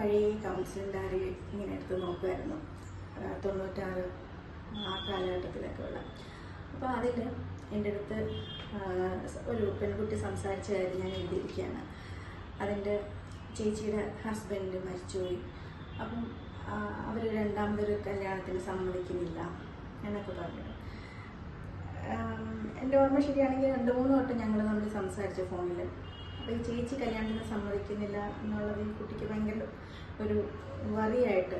പഴയ counselling diary ഇങ്ങനെ എടുത്ത് നോക്കുമായിരുന്നു തൊണ്ണൂറ്റാറ് ആ കാലഘട്ടത്തിലൊക്കെ ഉള്ള അപ്പോൾ അതിൽ എന്റെ അടുത്ത് ഒരു പെൺകുട്ടി സംസാരിച്ച കാര്യം ഞാൻ എഴുതിയിരിക്കുകയാണ്. അതിന്റെ ചേച്ചിയുടെ ഹസ്ബൻഡ് മരിച്ചുപോയി. അപ്പം അവർ രണ്ടാമതൊരു കല്യാണത്തിന് സമ്മതിക്കുന്നില്ല എന്നൊക്കെ പറഞ്ഞു. എന്റെ ഓർമ്മ ശരിയാണെങ്കിൽ രണ്ട് മൂന്ന് വട്ടം ഞങ്ങൾ നമ്മൾ സംസാരിച്ച ഫോണിൽ ഈ ചേച്ചി കല്യാണത്തിന് സമ്മതിക്കുന്നില്ല എന്നുള്ളത് ഈ കുട്ടിക്ക് ഭയങ്കര ഒരു വറിയായിട്ട്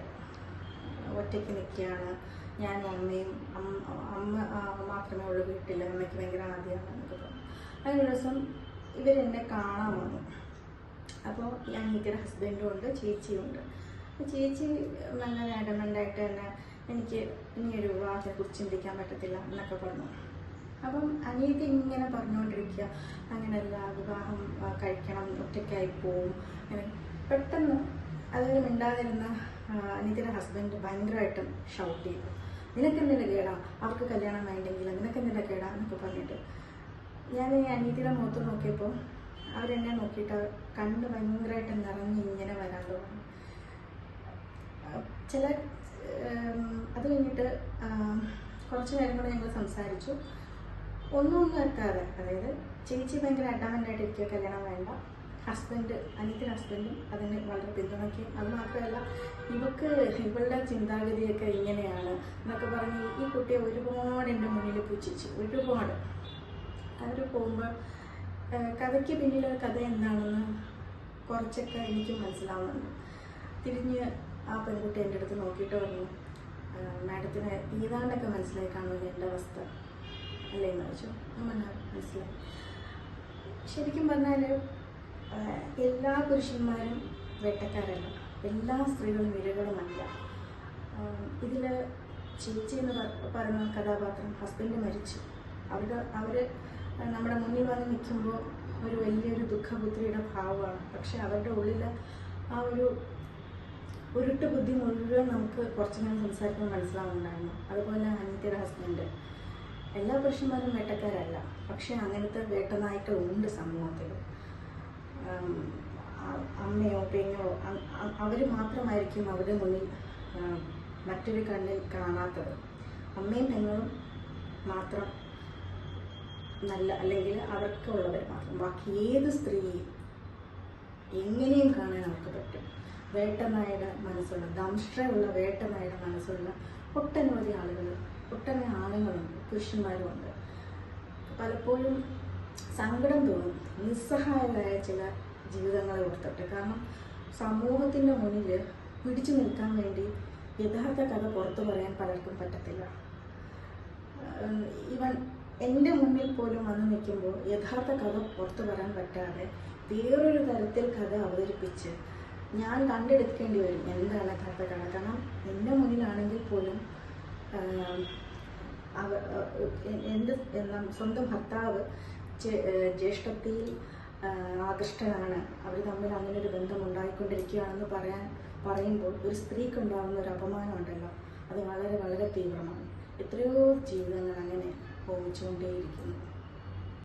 ഒറ്റയ്ക്ക് നിൽക്കുകയാണ്. ഞാനും അമ്മയും അമ്മ മാത്രമേ ഉള്ളൂ വീട്ടിൽ. അമ്മയ്ക്ക് ഭയങ്കര ആദ്യമാണ് എന്നൊക്കെ പറഞ്ഞു. അതിനൊരു ദിവസം ഇവരെന്നെ കാണാൻ വന്നു. അപ്പോൾ ഞാൻ എനിക്കൊരു ഹസ്ബൻഡും ഉണ്ട് ചേച്ചിയും ഉണ്ട്. ചേച്ചി നല്ല അഡമന്റായിട്ട് തന്നെ എനിക്ക് ഇനിയൊരു വിവാഹത്തെ കുറിച്ച് ചിന്തിക്കാൻ പറ്റത്തില്ല എന്നൊക്കെ പറഞ്ഞു. അപ്പം അനിയത്തി ഇങ്ങനെ പറഞ്ഞുകൊണ്ടിരിക്കുക അങ്ങനെയല്ല വിവാഹം കഴിക്കണം ഒറ്റയ്ക്കായി പോവും. അങ്ങനെ പെട്ടെന്ന് അതൊരു മിണ്ടാതിരുന്ന അനിയത്തിയുടെ ഹസ്ബൻഡ് ഭയങ്കരമായിട്ടും ഷൗട്ട് ചെയ്തു. നിനക്കെന്തിന്റെ കേടാ? അവർക്ക് കല്യാണം വേണ്ടെങ്കിൽ നിനക്കെന്തിന്റെ കേടാ? എന്നൊക്കെ പറഞ്ഞിട്ട് ഞാൻ ഈ അനിയത്തിയുടെ മുഖത്ത് നോക്കിയപ്പോൾ അവരെന്നെ നോക്കിയിട്ട് കണ്ണ് ഭയങ്കരമായിട്ട് നിറഞ്ഞ് ഇങ്ങനെ വരാൻ തുടങ്ങി. ചില അത് കഴിഞ്ഞിട്ട് കുറച്ച് നേരം കൂടെ ഞങ്ങൾ സംസാരിച്ചു. ഒന്നും എത്താതെ അതായത് ചേച്ചി ഭയങ്കര അഡാമന്റായിട്ട് ഇരിക്കുക കല്യാണം വേണ്ട. ഹസ്ബൻഡ് അനിയത്തിന്റെ ഹസ്ബൻഡും അതിനെ വളരെ പിന്തുണയ്ക്കും അത് മാത്രമല്ല ഇവക്ക് ഇവളുടെ ചിന്താഗതിയൊക്കെ ഇങ്ങനെയാണ് എന്നൊക്കെ പറഞ്ഞ് ഈ കുട്ടിയെ ഒരുപാട് എന്റെ മുന്നിൽ പുച്ഛിച്ചു ഒരുപാട്. അവർ പോകുമ്പോൾ കഥയ്ക്ക് പിന്നിൽ കഥ എന്താണെന്ന് കുറച്ചൊക്കെ എനിക്ക് മനസ്സിലാവുന്നുണ്ട്. തിരിഞ്ഞ് ആ പെൺകുട്ടി എന്റെ അടുത്ത് നോക്കിയിട്ട് പറഞ്ഞു മാഡത്തിന് ഏതാണ്ടൊക്കെ മനസ്സിലായി കാണുന്നത് എന്റെ അവസ്ഥ. അല്ലേ എന്ന് ചോദിച്ചു ഞാൻ മനസ്സിലായി. ശരിക്കും പറഞ്ഞാൽ എല്ലാ പുരുഷന്മാരും വേട്ടക്കാരല്ല. എല്ലാ സ്ത്രീകളും ഇരകളുമല്ല ഇതിൽ ചേച്ചി എന്ന് പറയുന്ന കഥാപാത്രം ഹസ്ബൻഡ് മരിച്ചു. അവരുടെ അവർ നമ്മുടെ മുന്നിൽ വന്ന് നിൽക്കുമ്പോൾ ഒരു വലിയൊരു ദുഃഖപുത്രിയുടെ ഭാവമാണ്. പക്ഷെ അവരുടെ ഉള്ളിൽ ആ ഒരു ഉരുട്ട് ബുദ്ധി മുഴുവൻ നമുക്ക് കുറച്ച് നേരം സംസാരിക്കുമ്പോൾ മനസ്സിലാവുന്നുണ്ടായിരുന്നു. അതുപോലെ അനിത്യയുടെ ഹസ്ബൻഡ് എല്ലാ പുരുഷന്മാരും വേട്ടക്കാരല്ല. പക്ഷെ അങ്ങനത്തെ വേട്ടനായ്ക്കളുണ്ട് സമൂഹത്തിൽ അമ്മയോ പെണ്ണോ അവർ മാത്രമായിരിക്കും അവരുടെ മുന്നിൽ മറ്റൊരു കണ്ണിൽ കാണാത്തത്. അമ്മയും പെങ്ങളും മാത്രം നല്ല അല്ലെങ്കിൽ അവർക്കുള്ളവർ മാത്രം. ബാക്കി ഏത് സ്ത്രീയും എങ്ങനെയും കാണാൻ അവർക്ക് പറ്റും. വേട്ടനായുടെ മനസ്സുള്ള ദംഷ്ട്രയുള്ള വേട്ടനായുടെ മനസ്സുള്ള ഒട്ടനവധി ആളുകൾ ഒട്ടനവധി ആണുങ്ങളുണ്ട്. പുരുഷന്മാരുമുണ്ട്. പലപ്പോഴും സങ്കടം തോന്നും. നിസ്സഹായരായ ചില ജീവിതങ്ങളെ ഓർത്തിട്ട്. കാരണം സമൂഹത്തിന്റെ മുന്നിൽ പിടിച്ചു നിൽക്കാൻ വേണ്ടി യഥാർത്ഥ കഥ പുറത്തു പറയാൻ പലർക്കും പറ്റത്തില്ല. ഇവൻ എന്റെ മുന്നിൽ പോലും വന്ന് നിൽക്കുമ്പോൾ യഥാർത്ഥ കഥ പുറത്തു പറയാൻ പറ്റാതെ വേറൊരു തരത്തിൽ കഥ അവതരിപ്പിച്ച് ഞാൻ കണ്ടെടുക്കേണ്ടി വരും. എന്താണ് യഥാർത്ഥ കഥ? കാരണം എന്റെ മുന്നിലാണെങ്കിൽ പോലും ആം, അവ എന്റെ സ്വന്തം ഭർത്താവ് ജ്യേഷ്ഠത്തിയിൽ ആകൃഷ്ടനാണ്. അവർ തമ്മിൽ അങ്ങനെ ഒരു ബന്ധം ഉണ്ടായിക്കൊണ്ടിരിക്കുകയാണെന്ന് പറയാൻ പറയുമ്പോൾ ഒരു സ്ത്രീക്ക് ഉണ്ടാകുന്ന ഒരു അപമാനമുണ്ടല്ലോ. അത് വളരെ വളരെ തീവ്രമാണ്. എത്രയോ ജീവിതങ്ങൾ അങ്ങനെ ഹോമിച്ചുകൊണ്ടേയിരിക്കുന്നു